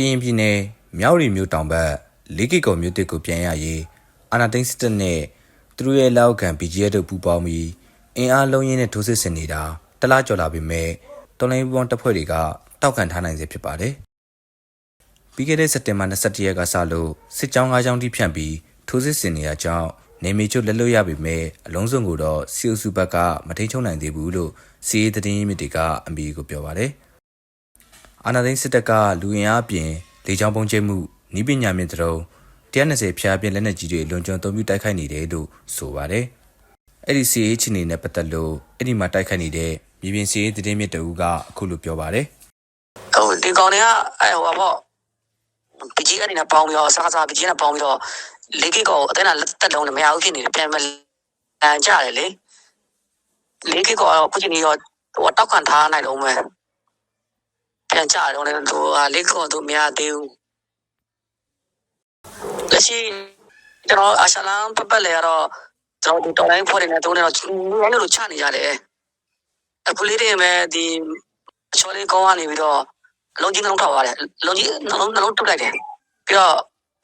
ကရင်ပြည်နယ်မြောက်ရီမြို့တောင်ဘက်လေးကီကော်မြို့တစ်ကိုပြန်ရရေးအာနာသိန်းစစ်တပ်နဲ့သူတို့ရဲ့လောက်ခံ BGF တို့ပူးပေါင်းပြီးအင်အားလုံးရင်းနဲ့ထိုးစစ်ဆင်နေတာတလားကျော်လာပြီမဲ့တော်လိုင်းပူပေါင်းတပ်ဖွဲ့တွေကတောက်ခံထားနိုင်စေဖြစ်ပါတယ်။ပြီးခဲ့တဲ့စက်တင်ဘာ21ရက်ကစလို့စစ်ကြောင်း၅ကြောင်းတိဖြန့်ပြီးထိုးစစ်ဆင်နေရကြောင်းနေမီကျွတ်လက်လွတ်ရပြီမဲ့အလုံးစုံကိုတော့စီအိုစုဘက်ကမထိန်ချုံနိုင်သေးဘူးလို့စီးရေးသတင်းရင်းမြစ်တွေကအမီကိုပြောပါတယ်။ အာနာသိန်းစစ်တပ်ကလူရင်အားပြင်လေကြောင်းပုံကျဲမှုနီးပညာမြင့်တုံး120ဖျားပြင်းလက်နက်ကြီးတွေလွန်ကျွံသုံးပြတိုက်ခိုက်နေတယ်လို့ဆိုပါတယ်။အဲ့ဒီစီရေးချင်းနေနဲ့ပတ်သက်လို့အဲ့ဒီမှာတိုက်ခိုက်နေတဲ့မြေပြင်စီရေးသတင်းမြစ်တူကအခုလိုပြောပါတယ်ဟိုဒီကောင်တွေကအဲဟိုပေါ့ပကြီးအနေနဲ့ပေါင်းပြီးတော့စားစားပကြီးနဲ့ပေါင်းပြီးတော့လေးကိကောအတင်းနဲ့တက်လုံးနဲ့မရဘူးဖြစ်နေတယ်ပြန်မလန်ကြတယ်လေလေးကိကောခုချိန်ကြီးတော့ဟိုတောက်ခံထားနိုင်တော့မယ် ပြန်ကြတော့လည်းဟိုလေးကိကောသူမရသေးဘူးလက်ရှိကျွန်တော်အရှလန်ပပလေကတော့ကျွန်တော်ဒီတော်လိုင်းဖွဲ့နေတယ်တုံးနေတော့လည်းလို့ချနေကြတယ်အခုလေးတွေမဲ့ဒီအချောလေးကောင်းကနေပြီးတော့အလုံးကြီးနှလုံးထောက်ရတယ်အလုံးကြီးနှလုံးနှလုံးထုတ်လိုက်တယ်ပြီးတော့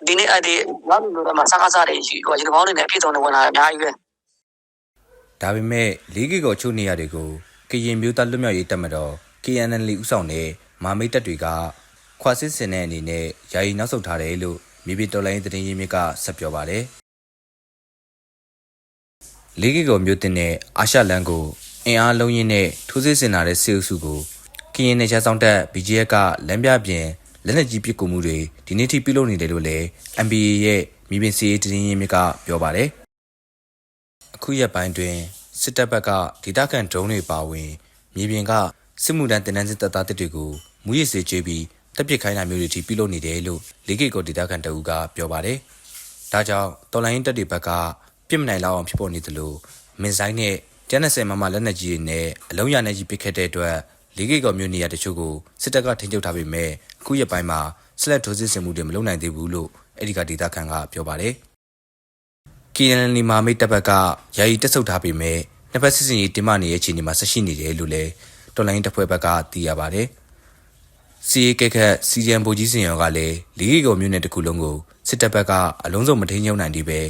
ဒီနေ့အဒီနောက်လူတွေမှာစကားစားတွေရှိဟိုဒီကောင်းတွေနဲ့ပြည့်စုံနေဝင်လာအများကြီးပဲ။ဒါပေမဲ့လေးကီကောချို့နေရာတွေကိုကရင်မျိုးသားလွတ်မြောက်ရေးတပ်မတော် KNL ဥဆောင်တဲ့ မာမိတ်တပ်တွေကခွာစစ်စင်တဲ့အနေနဲ့ယာယီနောက်ဆုတ်ထားတယ်လို့မြေပြင်တော်လိုင်းသတင်းရင်းမြစ်ကဆက်ပြောပါတယ်။လေးကီကောမျိုးတင်တဲ့အာရှလန်ကိုအင်အားလုံးရင်းနဲ့ထိုးစစ်ဆင်လာတဲ့စစ်အုပ်စုကိုကရင်နယ်ခြားစောင့်တပ် BGF ကလမ်းပြပြင်လက်နက်ကြီးပစ်ကူမှုတွေဒီနေ့ထိပြုလုပ်နေတယ်လို့လည်း MBA ရဲ့မြေပြင်စီးရေးသတင်းရင်းမြစ်ကပြောပါတယ်။အခုရက်ပိုင်းတွင်စစ်တပ်ဘက်ကဒေသခံဒရုန်းတွေပါဝင်မြေပြင်ကစစ်မှုထမ်းတင်နန်းစစ်တပ်သားတွေကို မူရစ်စေကျွေးပြီးတပ်ပစ်ခိုင်းတာမျိုးတွေထိပြုလုပ်နေတယ်လို့လေးကေကိုဒေသခံတအူးကပြောပါတယ်။ဒါကြောင့်တော်လိုင်းတပ်တွေဘက်ကပြစ်မနိုင်လောက်အောင်ဖြစ်ပေါ်နေသလိုမင်းဆိုင်နဲ့ကျန်းနယ်မမလက်နက်ကြီးတွေနဲ့အလုံးရနေကြီးပစ်ခတ်တဲ့အတွက်လေးကေကောမျိုးနေရာတချို့ကိုစစ်တပ်ကထိန်းချုပ်ထားပေမဲ့အခုရက်ပိုင်းမှာဆက်လက်ထိုးစစ်ဆင်မှုတွေမလုပ်နိုင်သေးဘူးလို့အဲ့ဒီကဒေသခံကပြောပါတယ်။ KNL မာမိတ်တပ်ဘက်ကယာယီတက်ဆုပ်ထားပေမဲ့နှစ်ဖက်စစ်စင်ရေးတင်မနေတဲ့အခြေအနေမှာဆက်ရှိနေတယ်လို့လည်းတော်လိုင်းတပ်ဖွဲ့ဘက်ကသိရပါတယ်။ စီအေကက်ခက်စီရန်ဘူကြီးစင်ရောကလည်းလေးရီကောမြို့နယ်တစ်ခုလုံးကိုစစ်တပ်ဘက်ကအလုံးစုံမထိန်ချုပ်နိုင်သေးပဲ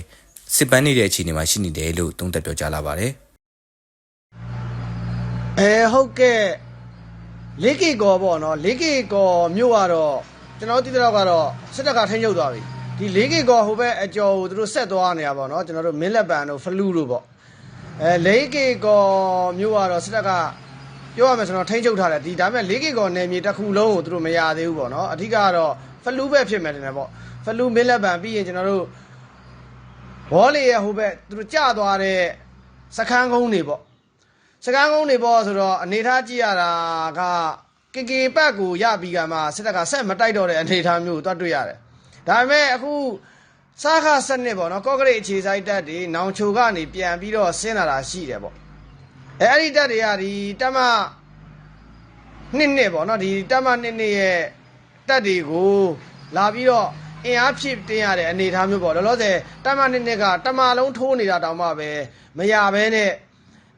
စစ်ပန်းနေတဲ့အခြေအနေမှာရှိနေတယ်လို့သုံးသပ်ပြောကြားလာပါတယ်။အဲဟုတ်ကဲ့လေးကီကောပေါ့နော်လေးကီကောမြို့ကတော့ကျွန်တော်တို့တိတိတော့ကတော့စစ်တပ်ကထိန်းချုပ်သွားပြီဒီလေးကီကောဟိုဘက်အကျော်ကိုသူတို့ဆက်သွားနေတာပေါ့နော်ကျွန်တော်တို့မင်းလက်ပံတို့ဖလူးတို့ပေါ့အဲလေးကီကောမြို့ကတော့စစ်တပ်က ပြောရမယ်ဆိုတော့ထိန်းချုပ်ထားတယ်ဒီဒါပေမဲ့လေးကီကောနယ်မြေတစ်ခုလုံးကိုသူတို့မရသေးဘူးပေါ့နော်အဓိကကတော့ဖလူးပဲဖြစ်မယ်တင်တယ်ပေါ့ဖလူးမင်းလက်ပံပြီးရင်ကျွန်တော်တို့ဘောလီရဲ့ဟိုဘက်သူတို့ကြာသွားတဲ့စခန်းကုန်းတွေပေါ့စကန်းကုန်းနေပေါ့ဆိုတော့အနေထားကြည့်ရတာကကင်ကင်ပတ်ကိုရပြီးကမှစစ်တပ်ကဆက်မတိုက်တော့တဲ့အနေထားမျိုးကိုတွတ်တွေ့ရတယ်။ဒါပေမဲ့အခုစားခစနစ်ပေါ့နော်ကော့ကရိတ်အခြေဆိုင်တပ်တွေနောင်ချိုကနေပြန်ပြီးတော့ဆင်းလာတာရှိတယ်ပေါ့။ အဲအဲ့ဒီတပ်တွေကဒီတပ်မနှစ်နှစ်ပေါ့နော်ဒီတပ်မနှစ်နှစ်ရဲ့တပ်တွေကိုလာပြီးတော့အင်အားဖြည့်တင်ရတဲ့အနေအထားမျိုးပေါ့လောလောဆယ်တပ်မနှစ်နှစ်ကတမလုံးထိုးနေတာတောင်မှပဲမရဘဲနဲ့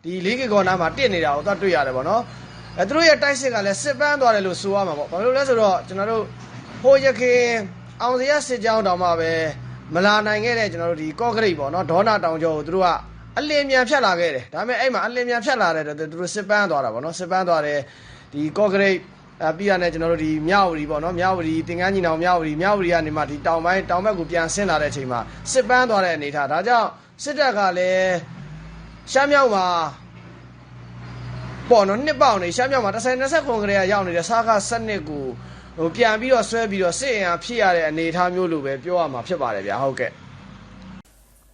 ဒီလေးကီကောနာမှာတစ်နေတာကိုသွားတွေ့ရတယ်ဗောနော်အဲသူတို့ရဲ့တိုက်စစ်ကလည်းစစ်ပန်းသွားတယ်လို့ဆိုရမှာပေါ့ဘာလို့လဲဆိုတော့ကျွန်တော်တို့ဟိုရခင်အောင်စရစစ်ကြောင်းတောင်မှပဲမလာနိုင်ခဲ့တဲ့ကျွန်တော်တို့ဒီကော့ဂရိတ်ပေါ့နော်ဒေါနာတောင်ကျော်ကိုသူတို့က အလင်းမြန်ဖြတ်လာခဲ့တယ်ဒါပေမဲ့အဲ့မှာအလင်းမြန်ဖြတ်လာတဲ့သူတို့စစ်ပန်းသွားတာဗောနော်စစ်ပန်းသွားတယ်ဒီကော့ဂရိတ်အပြီးရတဲ့ကျွန်တော်တို့ဒီမြောက်ဝတီပေါ့နော်မြောက်ဝတီတင်ကန်းညီနောင်မြောက်ဝတီမြောက်ဝတီကနေမှဒီတောင်ပိုင်းတောင်ဘက်ကိုပြန်ဆင်းလာတဲ့အချိန်မှာစစ်ပန်းသွားတဲ့အနေထားဒါကြောင့်စစ်တပ်ကလည်းရှမ်းမြောက်မှာပေါ့နော်နှစ်ပေါက်နေရှမ်းမြောက်မှာ30 29ခရေရောက်နေတဲ့စားခစနစ်ကိုဟိုပြန်ပြီးတော့ဆွဲပြီးတော့စစ်အင်အားဖြစ်ရတဲ့အနေအထားမျိုးလိုပဲပြောရမှာဖြစ်ပါတယ်ဗျာဟုတ်ကဲ့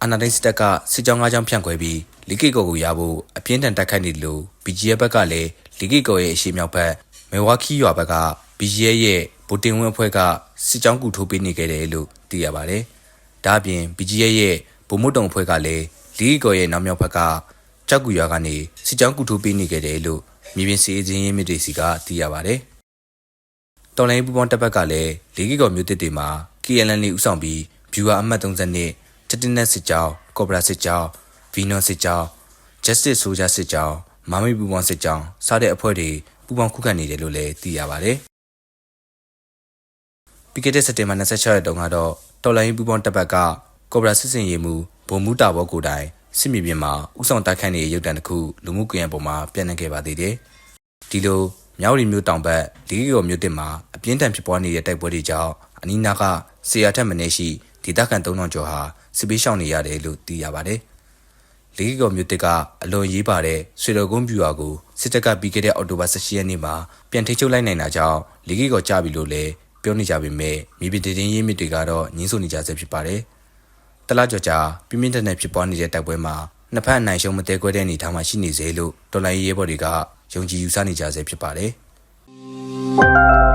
အာနာဒိန်စတက်ကစစ်ကြောင်း၅ကြောင်းဖြန့်ခွဲပြီးလီကီကောကိုရဖို့အပြင်းထန်တိုက်ခိုက်နေတယ်လို့ BGF ဘက်ကလည်းလီကီကောရဲ့အရှိမြောက်ဘက်မေဝါခီရွာဘက်က BGF ရဲ့ဗိုတင်ဝင်းအဖွဲ့ကစစ်ကြောင်းကူထိုးပေးနေခဲ့တယ်လို့သိရပါတယ်။ဒါအပြင် BGF ရဲ့ဗိုလ်မုတ်တုံအဖွဲ့ကလည်းလီကီကောရဲ့နောက်မြောက်ဘက်ကကြောက်ကူရွာကနေစစ်ကြောင်းကူထိုးပေးနေခဲ့တယ်လို့မြေပြင်စီးရင်ရင်းမြစ်တွေစီကသိရပါတယ်။တော်လိုင်းပူပေါင်းတပ်ဘက်ကလည်းလီကီကောမြို့တစ်တွေမှာ KLN ဥဆောင်ပြီး viewer အမှတ် 32တတိနက်စစ်ကြောင်းကော့ဘရာစစ်ကြောင်းဗီနော်စစ်ကြောင်း justice soldier စစ်ကြောင်းမာမီပူပေါင်းစစ်ကြောင်းစတဲ့အဖွဲ့တွေပူပေါင်းခုခံနေတယ်လို့လည်းသိရပါတယ်။ပြီးခဲ့တဲ့စက်တင်ဘာ26ရက်တုန်းကတော့တော်လိုင်းပူပေါင်းတပ်ဘက်ကကော်ဘရာစစ်စင်ရေးမှုဗိုလ်မှူးတာဘောကိုတိုင်စစ်မြေပြင်မှာဥဆောင်တိုက်ခိုက်နေတဲ့ရုပ်တံတစ်ခုလူမှုကွန်ရက်ပေါ်မှာပြန့်နှံ့ခဲ့ပါသေးတယ်။ဒီလိုမြောက်ရီမျိုးတောင်ဘက်ဒီကီကောမျိုးတင်မှာအပြင်းထန်ဖြစ်ပွားနေတဲ့တိုက်ပွဲတွေကြောင့်အနီးနားကဆီယာထက်မနေရှိဒေသခံ3000ကျော်ဟာ စစ်ပေးရှောင်နေရတယ်လို့သိရပါတယ်။လီဂီကောမျိုးတစ်ကအလွန်ရေးပါတဲ့ဆွေတော်ကုန်းပြူဟာကိုစစ်တပ်ကပြီးခဲ့တဲ့အောက်တိုဘာ16ရက်နေ့မှာပြန်ထိချုပ်လိုက်နိုင်တာကြောင့်လီဂီကောကြပြီလို့လည်းပြောနေကြပေမဲ့မြေပြင်တည်င်းရေးမြစ်တွေကတော့ညှင်းဆိုနေကြဆဲဖြစ်ပါတယ်။တလားကြော်ကြာပြင်းပြင်းထန်ထန်ဖြစ်ပွားနေတဲ့တိုက်ပွဲမှာနှစ်ဖက်အနိုင်ရှုံးမတဲကွဲတဲ့အနေအထားမှာရှိနေစေလို့တော်လိုင်းရေးဘော်တွေကယုံကြည်ယူဆနေကြဆဲဖြစ်ပါတယ်။